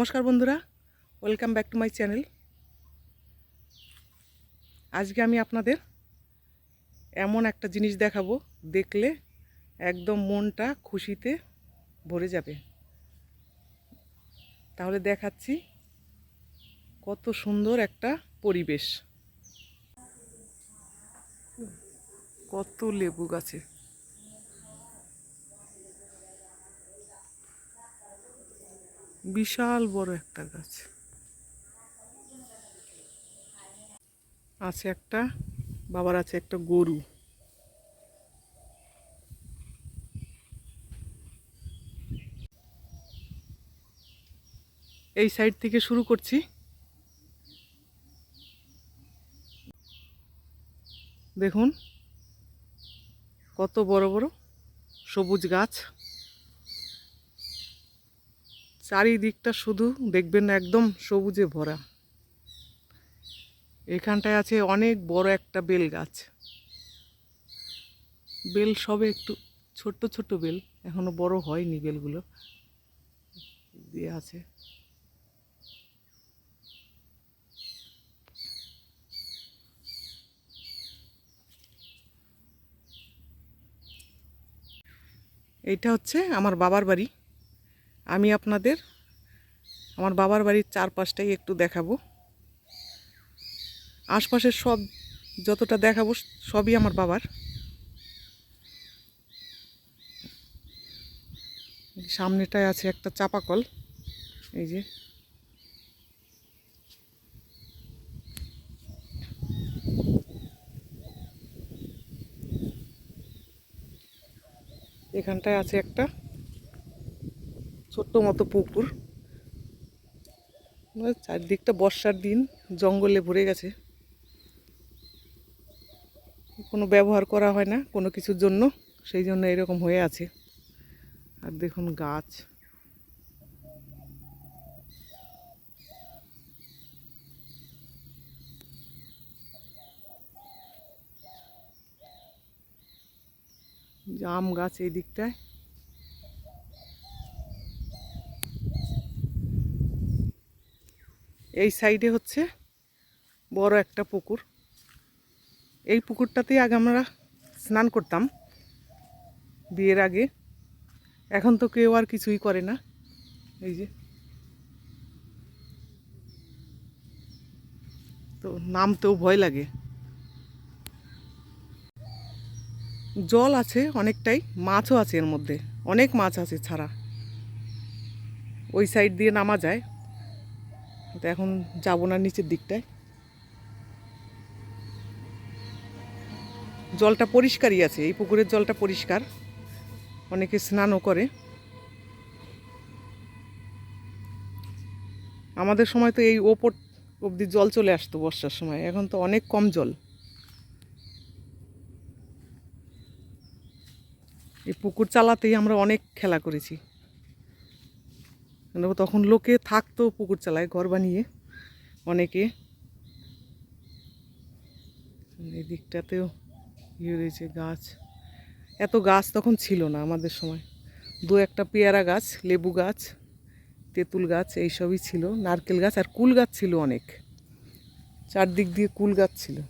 নমস্কার বন্ধুরা welcome back to my channel আজকে আমি আপনাদের এমন একটা জিনিস দেখাবো, দেখলে একদম মনটা খুশিতে ভরে যাবে। তাহলে দেখাচ্ছি কত সুন্দর একটা পরিবেশ। কত লেবু গাছে। বিশাল বড় একটা গাছ। আছে একটা, বাবার আছে একটা গরু। এই সাইড থেকে শুরু করছি। দেখুন, কত বড় বড় সবুজ গাছ। চারিদিকটা শুধু দেখবেন একদম সবুজে ভরা। এখানটায় আছে অনেক বড় একটা বেল গাছ। বেল সবে একটু ছোট্ট ছোট্ট বেল, এখনও বড় হয়নি বেলগুলো। দিয়ে আছে। এইটা হচ্ছে আমার বাবার বাড়ি। আমি আপনাদের আমার বাবার বাড়ির চারপাশটাই একটু দেখাবো। আশপাশের সব যতটা দেখাবো, সবই আমার বাবার। সামনেটায় আছে একটা চাপাকল। এই যে। এখানটায় আছে একটা। ছোট্ট মতো পুকুর। মানে চারদিকটা বর্ষার দিন, জঙ্গলে ভরে গেছে। কোনো ব্যবহার করা হয় না কোনো কিছুর জন্য, সেই জন্য এরকম হয়ে আছে। আর দেখুন গাছ। জাম গাছ এই দিকটায়। এই সাইডে হচ্ছে বড় একটা পুকুর। এই পুকুরটাতেই আগে আমরা স্নান করতাম বিয়ের আগে। এখন তো কেউ আর কিছুই করে না। এই যে। তো নামতেও ভয় লাগে। জল আছে অনেকটাই, মাছও আছে এর মধ্যে। অনেক মাছ আছে ছাড়া। ওই সাইড দিয়ে নামা যায়। তো এখন যাব না নিচের দিকটায়। জলটা পরিষ্কারই আছে, এই পুকুরের জলটা পরিষ্কার। অনেকে স্নানও করে। আমাদের সময় তো এই ওপর অবধি জল চলে আসতো বর্ষার সময়, এখন তো অনেক কম জল। এই পুকুর চালাতেই আমরা অনেক খেলা করেছি। তখন লোকে থাকতো পুকুর চালায়, ঘর বানিয়ে অনেকে। এই দিকটাতেও ইয়ে রয়েছে গাছ। এত গাছ তখন ছিল না আমাদের সময়। দু একটা পেয়ারা গাছ, লেবু গাছ, তেঁতুল গাছ, এইসবই ছিল। নারকেল গাছ আর কুল গাছ ছিল অনেক। চারদিক দিয়ে কুল গাছ ছিল।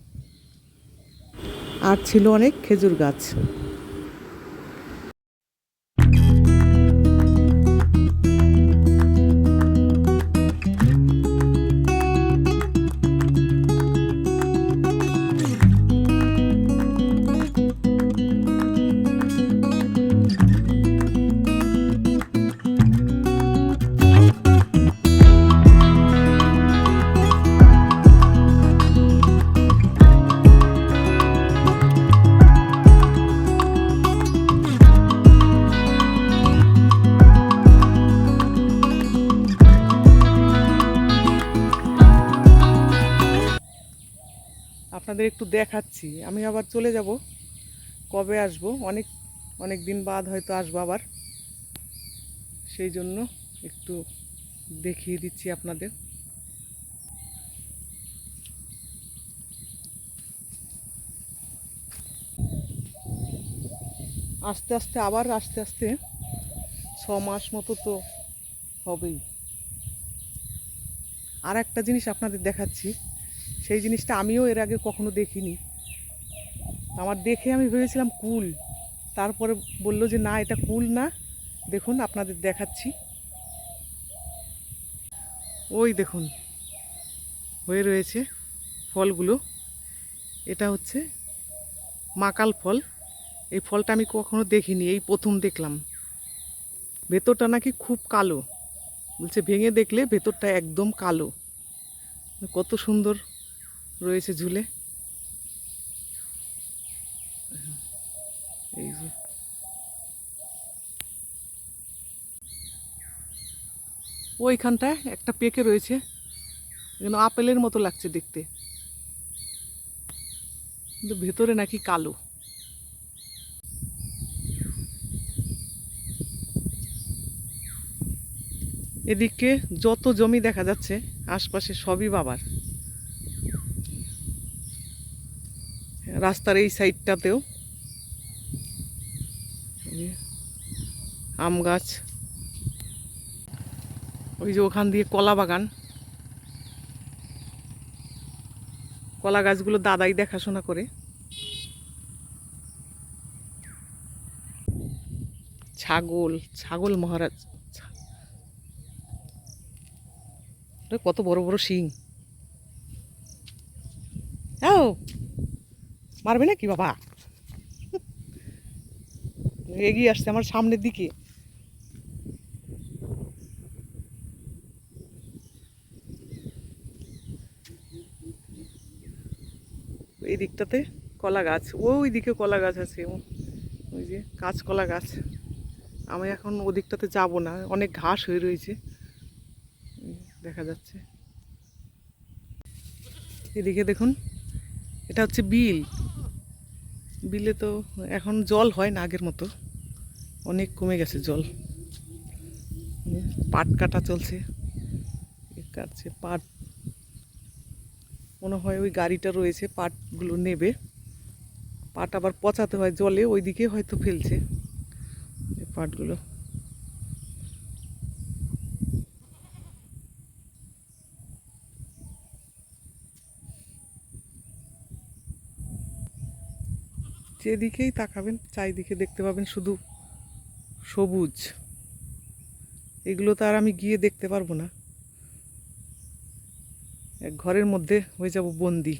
আর ছিল অনেক খেজুর গাছ। আপনাদের একটু দেখাচ্ছি। আমি আবার চলে যাব। কবে আসব? অনেক অনেক দিন বাদ হয়তো আসব আবার। সেই জন্য একটু দেখিয়ে দিচ্ছি আপনাদের। আস্তে আস্তে, আবার আস্তে আস্তে ছ মাস মতো তো হবেই। আর একটা জিনিস আপনাদের দেখাচ্ছি। সেই জিনিসটা আমিও এর আগে কখনো দেখিনি। আমার দেখে আমি ভেবেছিলাম কুল। তারপরে বলল যে, না, এটা কুল না। দেখুন, আপনাদের দেখাচ্ছি। ওই দেখুন, হয়ে রয়েছে ফলগুলো। এটা হচ্ছে মাকাল ফল। এই ফলটা আমি কখনো দেখিনি, এই প্রথম দেখলাম। ভেতরটা নাকি খুব কালো। বলছে, ভেঙে দেখলে ভেতরটা একদম কালো। কত সুন্দর রয়েছে ঝুলে। এই যে। ওইখানটায় একটা পেকে রয়েছে। যেন আপেলের মতো লাগছে দেখতে। কিন্তু ভেতরে নাকি কালো। এদিকে যত জমি দেখা যাচ্ছে, আশপাশে সবই বাবার। রাস্তার এই সাইডটাতেও। আম গাছ। ওই যে ওখান দিয়ে কলা বাগান। কলা গাছগুলো দাদাই দেখাশোনা করে। ছাগল ছাগল মহারাজ। কত বড় বড় শিং। ও! মারবে না কি বাবা? এগিয়ে আসছে আমার সামনের দিকে। এই দিকটাতে কলা গাছ। ওই দিকে কলা গাছ আছে। ওই যে কাঁচকলা গাছ। আমি এখন ওদিকটাতে যাব না। অনেক ঘাস হয়ে রয়েছে। দেখা যাচ্ছে। এদিকে দেখুন, এটা হচ্ছে বিল। বিলে তো এখন জল হয় না আগের মতো। অনেক কমে গেছে জল। পাট কাটা চলছে। কাটছে পাট। মনে হয় ওই গাড়িটা রয়েছে, পাটগুলো নেবে। পাট আবার পচাতে হয় জলে, ওইদিকে হয়তো ফেলছে। পাটগুলো। যেদিকেই তাকাবেন, চারিদিকে দেখতে পাবেন শুধু সবুজ। এগুলো তো আর আমি গিয়ে দেখতে পারব না। এক ঘরের মধ্যে হয়ে যাব বন্দি।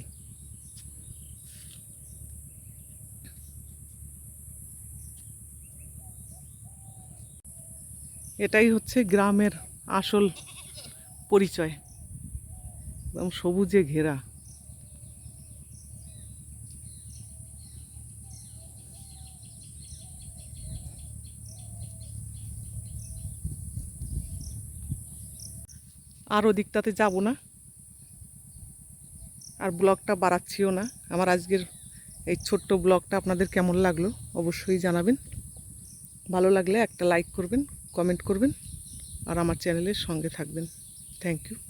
এটাই হচ্ছে গ্রামের আসল পরিচয়। একদম সবুজে ঘেরা। আর ওদিকটাতে যাব না। আর ব্লগটা বাড়াচ্ছিও না। আমার আজকের এই ছোট্ট ব্লগটা আপনাদের কেমন লাগল অবশ্যই জানাবেন। ভালো লাগলে একটা লাইক করবেন, কমেন্ট করবেন, আর আমার চ্যানেলের সঙ্গে থাকবেন। Thank you.